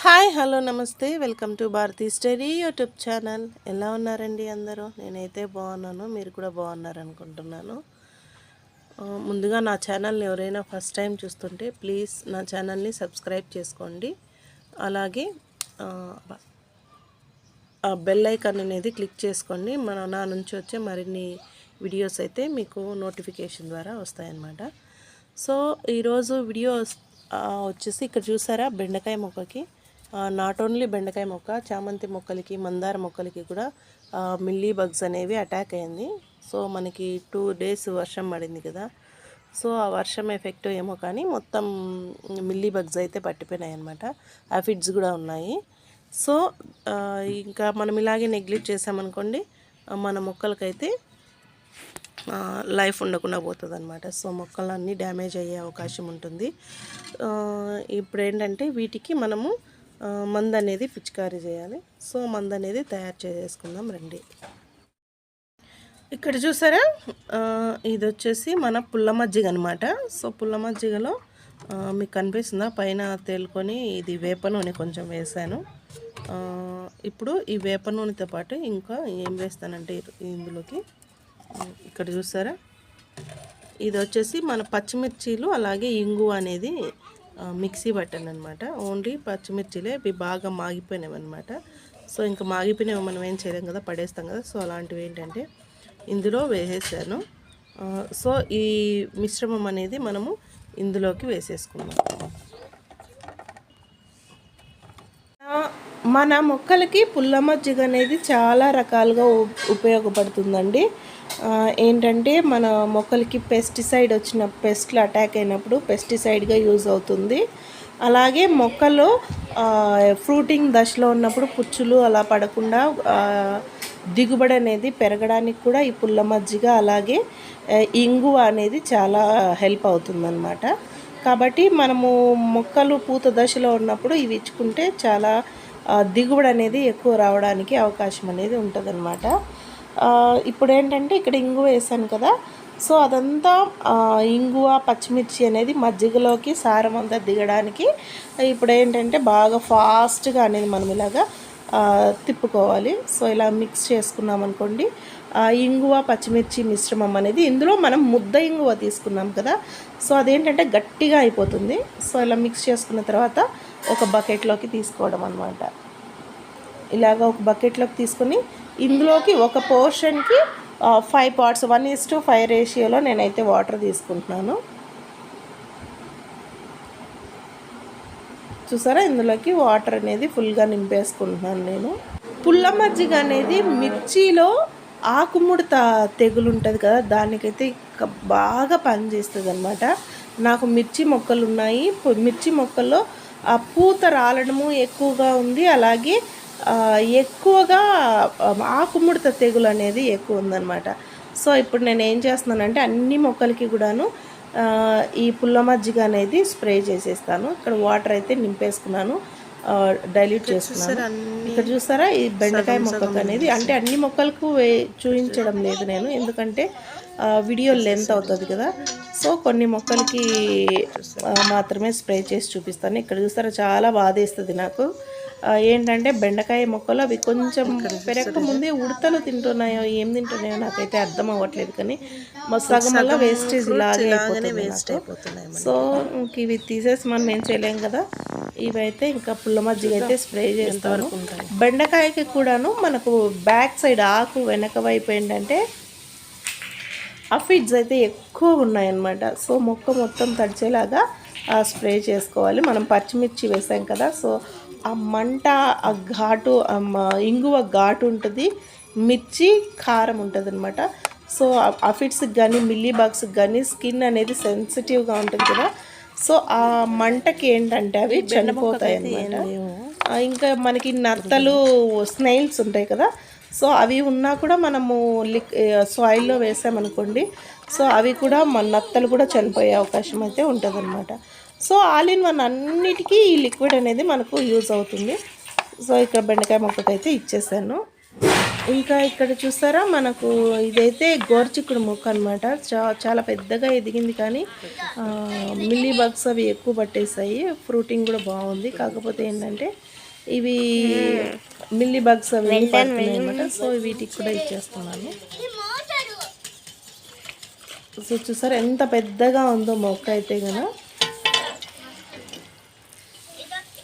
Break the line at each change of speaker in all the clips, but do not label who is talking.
Hi hello నమస్తే. Welcome to Bharati study YouTube channel. ఎలా ఉన్నారండి అందరూ? నేనైతే బాగున్నాను. మీరు కూడా బాగున్నారు అనుకుంటున్నాను ముందుగా నా ఛానల్ని ఎవరైనా ఫస్ట్ టైం చూస్తుంటే ప్లీజ్ నా ఛానల్ని సబ్స్క్రైబ్ చేసుకోండి. అలాగే బెల్ ఐకాన్ అనేది క్లిక్ చేసుకోండి. మన నా నుంచి వచ్చే మరిన్ని వీడియోస్ అయితే మీకు నోటిఫికేషన్ ద్వారా వస్తాయన్నమాట. సో ఈరోజు వీడియో వచ్చేసి ఇక్కడ చూసారా? బెండకాయ మొక్కకి. నాట్ ఓన్లీ బెండకాయ మొక్క చామంతి మొక్కలకి మందార మొక్కలకి కూడా మిల్లీ బగ్స్ అనేవి అటాక్ అయింది. సో మనకి టూ డేస్ వర్షం పడింది కదా. సో ఆ వర్షం ఎఫెక్ట్ ఏమో కానీ మొత్తం మిల్లీ బగ్స్ అయితే పట్టిపోయినాయి అనమాట ఆఫిడ్స్ కూడా ఉన్నాయి. సో ఇంకా మనం ఇలాగే నెగ్లెక్ట్ చేసామనుకోండి మన మొక్కలకైతే లైఫ్ ఉండకుండా పోతుంది అనమాట సో మొక్కలన్నీ డ్యామేజ్ అయ్యే అవకాశం ఉంటుంది. ఇప్పుడు ఏంటంటే వీటికి మనము మందు అనేది పిచికారీ చేయాలి. సో మందు అనేది తయారు చేసుకుందాం రండి. ఇక్కడ చూసారా? ఇది వచ్చేసి మన పుల్ల మజ్జిగ అనమాట సో పుల్ల మజ్జిగలో మీకు కనిపిస్తుందా? పైన తేలుకొని ఇది వేప నూనె కొంచెం వేసాను. ఇప్పుడు ఈ వేప నూనెతో పాటు ఇంకా ఏం వేస్తానంటే ఇందులోకి? ఇక్కడ చూసారా? ఇది వచ్చేసి మన పచ్చిమిర్చీలు అలాగే ఇంగు అనేది మిక్సీ పట్టాను అనమాట ఓన్లీ పచ్చిమిర్చిలే ఇవి బాగా మాగిపోయినాయి అనమాట సో ఇంకా మాగిపోయినవి మనం ఏం చేయలేం కదా పడేస్తాం కదా. సో అలాంటివి ఏంటంటే ఇందులో వేసేసాను. సో ఈ మిశ్రమం అనేది మనము ఇందులోకి వేసేసుకున్నాం ఆ, మన మొక్కలకి పుల్ల మజ్జిగ అనేది చాలా రకాలుగా ఉపయోగపడుతుందండి. ఏంటంటే మన మొక్కలకి పెస్టిసైడ్ వచ్చిన పెస్ట్లు అటాక్ అయినప్పుడు పెస్టిసైడ్గా యూజ్ అవుతుంది. అలాగే మొక్కలు ఫ్రూటింగ్ దశలో ఉన్నప్పుడు పుచ్చులు అలా పడకుండా దిగుబడి అనేది పెరగడానికి కూడా ఈ పుల్ల మజ్జిగ అలాగే ఇంగువ అనేది చాలా హెల్ప్ అవుతుందన్నమాట. కాబట్టి మనము మొక్కలు పూత దశలో ఉన్నప్పుడు ఇవి ఇచ్చుకుంటే చాలా దిగుబడి అనేది ఎక్కువ రావడానికి అవకాశం అనేది ఉంటుందన్నమాట. ఇప్పుడు ఏంటంటే ఇక్కడ ఇంగువ వేసాను కదా సో అదంతా ఇంగువ పచ్చిమిర్చి అనేది మజ్జిగలోకి సారం అంతా దిగడానికి ఇప్పుడు ఏంటంటే బాగా ఫాస్ట్గా అనేది మనం ఇలాగా తిప్పుకోవాలి. సో ఇలా మిక్స్ చేసుకున్నాం అనుకోండి ఇంగువ పచ్చిమిర్చి మిశ్రమం అనేది ఇందులో మనం ముద్ద ఇంగువ తీసుకున్నాం కదా సో అదేంటంటే గట్టిగా అయిపోతుంది. సో ఇలా మిక్స్ చేసుకున్న తర్వాత ఒక బకెట్లోకి తీసుకోవడం అనమాట ఇలాగ ఒక బకెట్లోకి తీసుకొని ఇందులోకి ఒక పోర్షన్కి five parts one is to five రేషియోలో నేనైతే వాటర్ తీసుకుంటున్నాను. చూసారా? ఇందులోకి వాటర్ అనేది ఫుల్గా నింపేసుకుంటున్నాను నేను. పుల్ల మజ్జిగ అనేది మిర్చిలో ఆకుముడత తెగులు ఉంటుంది కదా దానికైతే బాగా పనిచేస్తుంది అనమాట నాకు మిర్చి మొక్కలు ఉన్నాయి. మిర్చి మొక్కల్లో ఆ పూత రాలడము ఎక్కువగా ఉంది. అలాగే ఎక్కువగా ఆకుముడత తెగులు అనేది ఎక్కువ ఉందన్నమాట. సో ఇప్పుడు నేను ఏం చేస్తున్నానంటే అన్ని మొక్కలకి కూడాను ఈ పుల్ల మజ్జిగ అనేది స్ప్రే చేసేస్తాను. ఇక్కడ వాటర్ అయితే నింపేసుకున్నాను. డైల్యూట్ చేసుకున్నాను ఇక్కడ చూసారా? ఈ బెండకాయ మొక్కకు అనేది అంటే అన్ని మొక్కలకు చూపించడం లేదు నేను. ఎందుకంటే వీడియో లెంత్ అవుతుంది కదా. సో కొన్ని మొక్కలకి మాత్రమే స్ప్రే చేసి చూపిస్తాను. ఇక్కడ చూస్తారా చాలా బాధేస్తుంది నాకు. ఏంటంటే బెండకాయ మొక్కలు అవి కొంచెం పెరగక ముందే ఉడతలు తింటున్నాయో ఏం తింటున్నాయో నాకైతే అర్థం అవ్వట్లేదు కానీ సగం వల్ల వేస్టేజ్ ఇలాగే వేస్ట్ అయిపోతున్నాయి సో ఇంక ఇవి తీసేసి మనం ఏం చేయలేం కదా. ఇవైతే ఇంకా పుల్ల మజ్జిగ అయితే స్ప్రే చేస్తాను. బెండకాయకి కూడాను మనకు బ్యాక్ సైడ్ ఆకు వెనక వైపు ఏంటంటే అఫిడ్స్ అయితే ఎక్కువ ఉన్నాయన్నమాట సో మొక్క మొత్తం తడిచేలాగా ఆ స్ప్రే చేసుకోవాలి. మనం పచ్చిమిర్చి వేసాం కదా సో ఆ మంట ఆ ఘాటు ఆ ఇంగువ ఘాటు ఉంటుంది. మిర్చి కారం ఉంటుంది అనమాట సో అఫిడ్స్కి కానీ మిల్లీ బాగ్స్కి కానీ స్కిన్ అనేది సెన్సిటివ్గా ఉంటుంది కదా. సో ఆ మంటకి ఏంటంటే అవి చనిపోతాయి అన్నమాట ఆ, ఇంకా మనకి నత్తలు స్నైల్స్ ఉంటాయి కదా సో అవి ఉన్నా కూడా మనము లిక్ సాయిల్లో వేసామనుకోండి సో అవి కూడా మన నత్తలు కూడా చనిపోయే అవకాశం అయితే ఉంటుందన్నమాట. సో ఆల్ ఇన్ వన్ అన్నిటికీ ఈ లిక్విడ్ అనేది మనకు యూజ్ అవుతుంది. సో ఇక్కడ బెండకాయ మొక్కకైతే ఇచ్చేసాను. ఇంకా ఇక్కడ చూసారా మనకు ఇదైతే గోర్చిక్కుడు మొక్క అనమాట చా చాలా పెద్దగా ఎదిగింది కానీ మిల్లీ బగ్స్ అవి ఎక్కువ పట్టేసాయి. ఫ్రూటింగ్ కూడా బాగుంది. కాకపోతే ఏంటంటే ఇవి మిల్లీ బగ్స్ అవి పడుతున్నాయి అనమాట సో వీటికి కూడా ఇచ్చేస్తున్నాను సో చూసారా ఎంత పెద్దగా ఉందో మొక్క అయితే గన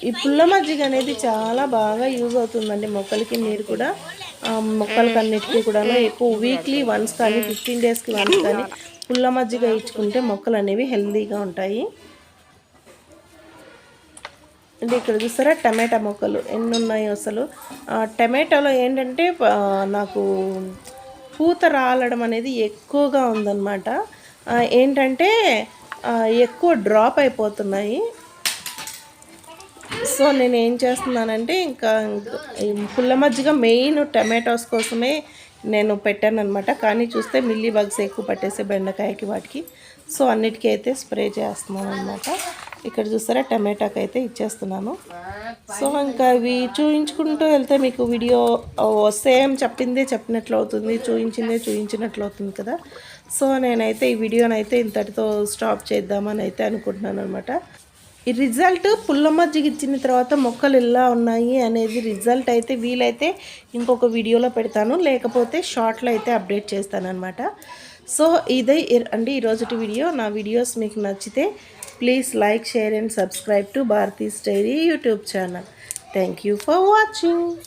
ఈ పుల్ల మజ్జిగ అనేది చాలా బాగా యూజ్ అవుతుందండి మొక్కలకి మీరు కూడా. ఆ, మొక్కలకి అన్నిటికీ కూడా ఎక్కువ వీక్లీ వన్స్ కానీ ఫిఫ్టీన్ డేస్కి వన్స్ కానీ పుల్ల మజ్జిగ ఇచ్చుకుంటే మొక్కలు అనేవి హెల్తీగా ఉంటాయి. అంటే ఇక్కడ చూస్తారా? టమాటా మొక్కలు. ఎన్ని ఉన్నాయో అసలు టమాటాలో ఏంటంటే నాకు పూత రాలడం అనేది ఎక్కువగా ఉందన్నమాట. ఏంటంటే ఎక్కువ డ్రాప్ అయిపోతున్నాయి. సో నేను ఏం చేస్తున్నానంటే ఇంకా పుల్ల మజ్జిగ మెయిన్ టమాటోస్ కోసమే నేను పెట్టాను అనమాట కానీ చూస్తే మిల్లీ బగ్స్ ఎక్కువ పట్టేసే బెండకాయకి వాటికి. సో అన్నిటికీ అయితే స్ప్రే చేస్తున్నాను అనమాట ఇక్కడ చూస్తారా టమాటాకి అయితే ఇచ్చేస్తున్నాను. సో ఇంకా అవి చూయించుకుంటూ వెళ్తే మీకు వీడియో సేమ్ చెప్పిందే చెప్పినట్లు అవుతుంది చూయించిందే చూయించినట్లు అవుతుంది కదా. సో నేనైతే ఈ వీడియోనైతే ఇంతటితో స్టాప్ చేద్దామని అయితే అనుకుంటున్నాను అనమాట ఈ రిజల్ట్ పుల్లమ్మ జిగిచ్చిన తర్వాత మొక్కలు ఎలా ఉన్నాయి అనేది రిజల్ట్ అయితే వీలైతే ఇంకొక వీడియోలో పెడతాను. లేకపోతే షార్ట్లో అయితే అప్డేట్ చేస్తాను అనమాట సో ఇదే ఇర్- అండి ఈరోజుటి వీడియో. నా వీడియోస్ మీకు నచ్చితే Please like, share and subscribe to Bharati's Dairy YouTube channel. Thank you for watching.